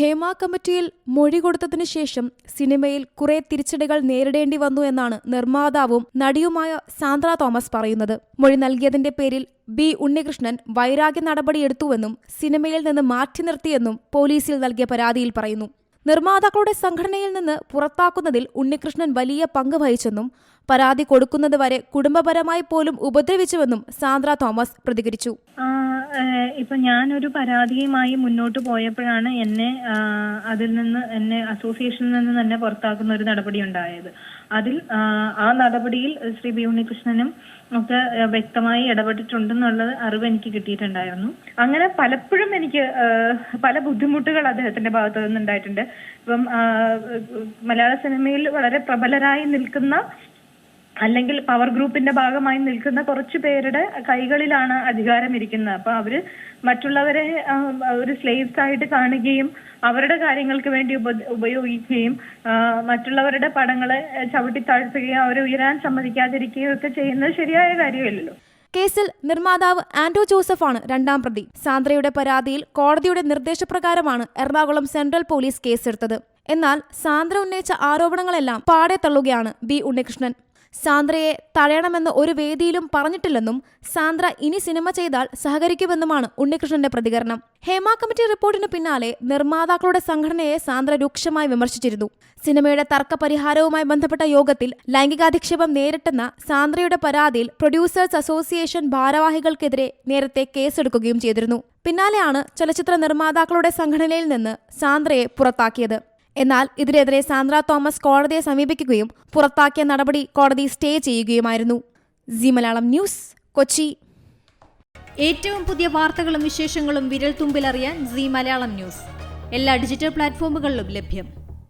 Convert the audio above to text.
ഹേമ കമ്മിറ്റിയിൽ മൊഴി കൊടുത്തതിനു ശേഷം സിനിമയിൽ കുറെ തിരിച്ചടികൾ നേരിടേണ്ടി വന്നു എന്നാണ് നിർമ്മാതാവും നടിയുമായ സാന്ദ്ര തോമസ് പറയുന്നത്. മൊഴി നൽകിയതിന്റെ പേരിൽ ബി ഉണ്ണികൃഷ്ണൻ വൈരാഗ്യ നടപടിയെടുത്തുവെന്നും സിനിമയിൽ നിന്ന് മാറ്റി നിർത്തിയെന്നും പോലീസിൽ നൽകിയ പരാതിയിൽ പറയുന്നു. നിർമ്മാതാക്കളുടെ സംഘടനയിൽ നിന്ന് പുറത്താക്കുന്നതിൽ ഉണ്ണികൃഷ്ണൻ വലിയ പങ്ക് വഹിച്ചെന്നും പരാതി കൊടുക്കുന്നതുവരെ കുടുംബപരമായി പോലും ഉപദ്രവിച്ചുവെന്നും സാന്ദ്ര തോമസ് പ്രതികരിച്ചു. ഇപ്പൊ ഞാനൊരു പരാതിയുമായി മുന്നോട്ട് പോയപ്പോഴാണ് എന്നെ അതിൽ നിന്ന് എന്നെ അസോസിയേഷനിൽ നിന്ന് തന്നെ പുറത്താക്കുന്ന ഒരു നടപടി ഉണ്ടായത്. അതിൽ ആ, നടപടിയിൽ ശ്രീ ബി ഉണ്ണികൃഷ്ണനും ഒക്കെ വ്യക്തമായി ഇടപെട്ടിട്ടുണ്ടെന്നുള്ളത് അറിവ് എനിക്ക് കിട്ടിയിട്ടുണ്ടായിരുന്നു. അങ്ങനെ പലപ്പോഴും എനിക്ക് പല ബുദ്ധിമുട്ടുകൾ അദ്ദേഹത്തിന്റെ ഭാഗത്ത് നിന്നുണ്ടായിട്ടുണ്ട് ഇപ്പം മലയാള സിനിമയിൽ വളരെ പ്രബലരായി നിൽക്കുന്ന അല്ലെങ്കിൽ പവർ ഗ്രൂപ്പിന്റെ ഭാഗമായി നിൽക്കുന്ന കുറച്ചു പേരുടെ കൈകളിലാണ് അധികാരം ഇരിക്കുന്നത്. അപ്പൊ അവർ മറ്റുള്ളവരെ ഒരു സ്ലേവ്സ് ആയിട്ട് കാണുകയും അവരുടെ കാര്യങ്ങൾക്ക് വേണ്ടി ഉപ- ഉപയോഗിക്കുകയും മറ്റുള്ളവരുടെ പടങ്ങളെ ചവിട്ടി താഴ്ത്തുകയും അവരെ ഉയരാൻ സമ്മതിക്കാതിരിക്കുകയും ഒക്കെ ചെയ്യുന്നത് ശരിയായ കാര്യമല്ലല്ലോ. കേസിൽ നിർമ്മാതാവ് ആന്റോ ജോസഫാണ് രണ്ടാം പ്രതി. സാന്ദ്രയുടെ പരാതിയിൽ കോടതിയുടെ നിർദ്ദേശപ്രകാരമാണ് എറണാകുളം സെൻട്രൽ പോലീസ് കേസെടുത്തത്. എന്നാൽ സാന്ദ്ര ഉന്നയിച്ച ആരോപണങ്ങളെല്ലാം പാടെ തള്ളുകയാണ് ബി ഉണ്ണികൃഷ്ണൻ. സാന്ദ്രയെ തഴയണമെന്ന് ഒരു വേദിയിലും പറഞ്ഞിട്ടില്ലെന്നും സാന്ദ്ര ഇനി സിനിമ ചെയ്താൽ സഹകരിക്കുമെന്നുമാണ് ഉണ്ണികൃഷ്ണന്റെ പ്രതികരണം. ഹേമ കമ്മിറ്റി റിപ്പോർട്ടിന് പിന്നാലെ നിർമ്മാതാക്കളുടെ സംഘടനയെ സാന്ദ്ര രൂക്ഷമായി വിമർശിച്ചിരുന്നു. സിനിമയുടെ തർക്ക പരിഹാരവുമായി ബന്ധപ്പെട്ട യോഗത്തിൽ ലൈംഗികാധിക്ഷേപം നേരിട്ടെന്ന സാന്ദ്രയുടെ പരാതിയിൽ പ്രൊഡ്യൂസേഴ്സ് അസോസിയേഷൻ ഭാരവാഹികൾക്കെതിരെ നേരത്തെ കേസെടുക്കുകയും ചെയ്തിരുന്നു. പിന്നാലെയാണ് ചലച്ചിത്ര നിർമ്മാതാക്കളുടെ സംഘടനയിൽ നിന്ന് സാന്ദ്രയെ പുറത്താക്കിയത്. എന്നാൽ ഇതിനെതിരെ സാന്ദ്ര തോമസ് കോടതിയെ സമീപിക്കുകയും പുറത്താക്കിയ നടപടി കോടതി സ്റ്റേ ചെയ്യുകയുമായിരുന്നു. മലയാളം ന്യൂസ് കൊച്ചി. ഏറ്റവും പുതിയ വാർത്തകളും വിശേഷങ്ങളും വിരൽ തുമ്പിലറിയാൻ സി മലയാളം ന്യൂസ്. എല്ലാ ഡിജിറ്റൽ പ്ലാറ്റ്ഫോമുകളിലും ലഭ്യം.